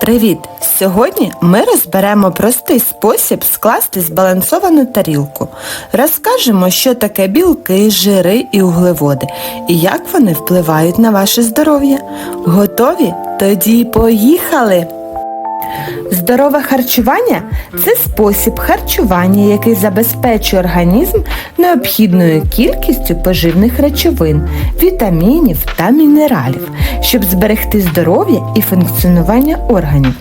Привіт! Сьогодні ми розберемо простий спосіб скласти збалансовану тарілку. Розкажемо, що таке білки, жири і углеводи і як вони впливають на ваше здоров'я. Готові? Тоді поїхали! Здорове харчування це спосіб харчування, який забезпечує організм необхідною кількістю поживних речовин, вітамінів та мінералів, щоб зберегти здоров'я і функціонування органів.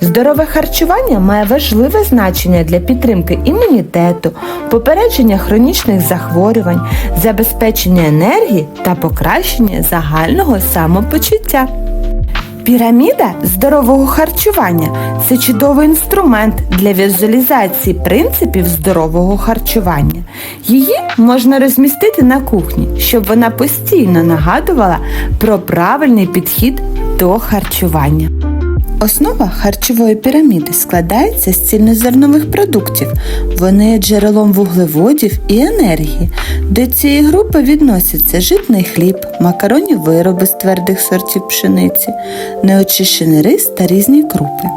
Здорове харчування має важливе значення для підтримки імунітету, попередження хронічних захворювань, забезпечення енергії та покращення загального самопочуття. Піраміда здорового харчування це чудовий інструмент для візуалізації принципів здорового харчування. Її можна розмістити на кухні, щоб вона постійно нагадувала про правильний підхід до харчування. Основа харчової піраміди складається з цільнозернових продуктів. Вони є джерелом вуглеводів і енергії. До цієї групи відносяться житний хліб, макаронні вироби з твердих сортів пшениці, неочищений рис та різні крупи.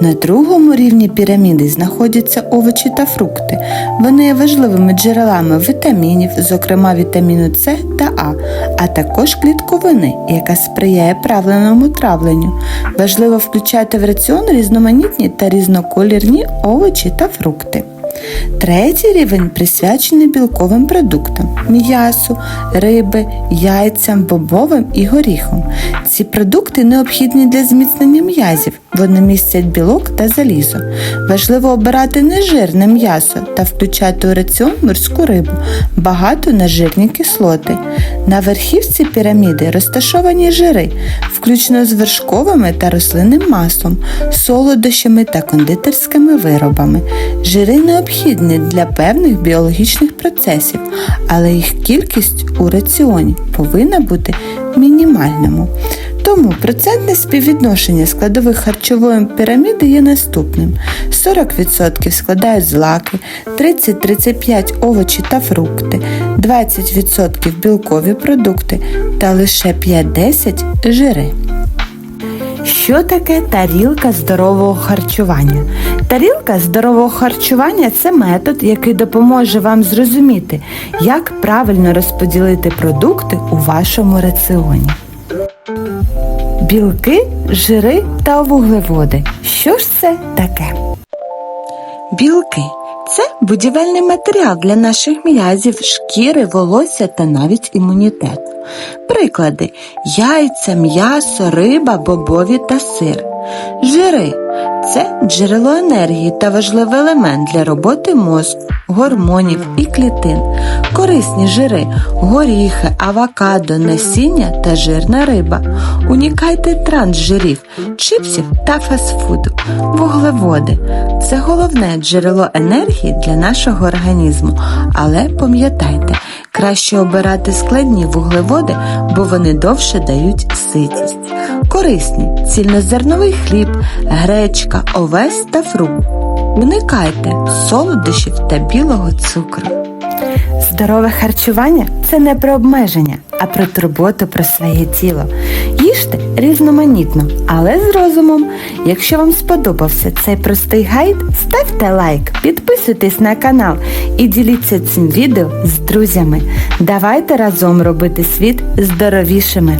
На другому рівні піраміди знаходяться овочі та фрукти. Вони є важливими джерелами вітамінів, зокрема вітаміну С та А, а також клітковини, яка сприяє правильному травленню. Важливо включати в раціон різноманітні та різноколірні овочі та фрукти. Третій рівень присвячений білковим продуктам м'ясу, риби, яйцям, бобовим і горіхом. Ці продукти необхідні для зміцнення м'язів, вони містять білок та залізо. Важливо обирати нежирне м'ясо та включати у раціон морську рибу, багато на жирні кислоти. На верхівці піраміди розташовані жири, включно з вершковими та рослинним маслом, солодощами та кондитерськими виробами. Жири необхідні для певних біологічних процесів, але їх кількість у раціоні повинна бути мінімальному. Тому процентне співвідношення складових харчової піраміди є наступним: 40% складають злаки, 30-35 овочі та фрукти, 20% білкові продукти та лише 5-10 жири. Що таке тарілка здорового харчування? Тарілка здорового харчування це метод, який допоможе вам зрозуміти, як правильно розподілити продукти у вашому раціоні. Білки, жири та вуглеводи. Що ж це таке? Білки це будівельний матеріал для наших м'язів, шкіри, волосся та навіть імунітету. Приклади яйця, м'ясо, риба, бобові та сир. Жири це джерело енергії та важливий елемент для роботи мозку, гормонів і клітин. Корисні жири, горіхи, авокадо, насіння та жирна риба. Унікайте трансжирів, чипсів та фастфуду. Вуглеводи це головне джерело енергії для нашого організму. Але пам'ятайте, краще обирати складні вуглеводи, бо вони довше дають ситість. Корисні цільнозерновий хліб, гречка, овес та фрукт. Уникайте солодощів та білого цукру. Здорове харчування це не про обмеження, а про турботу про своє тіло. Їжте різноманітно, але з розумом. Якщо вам сподобався цей простий гайд, ставте лайк, підписуйтесь на канал і діліться цим відео з друзями. Давайте разом робити світ здоровішими.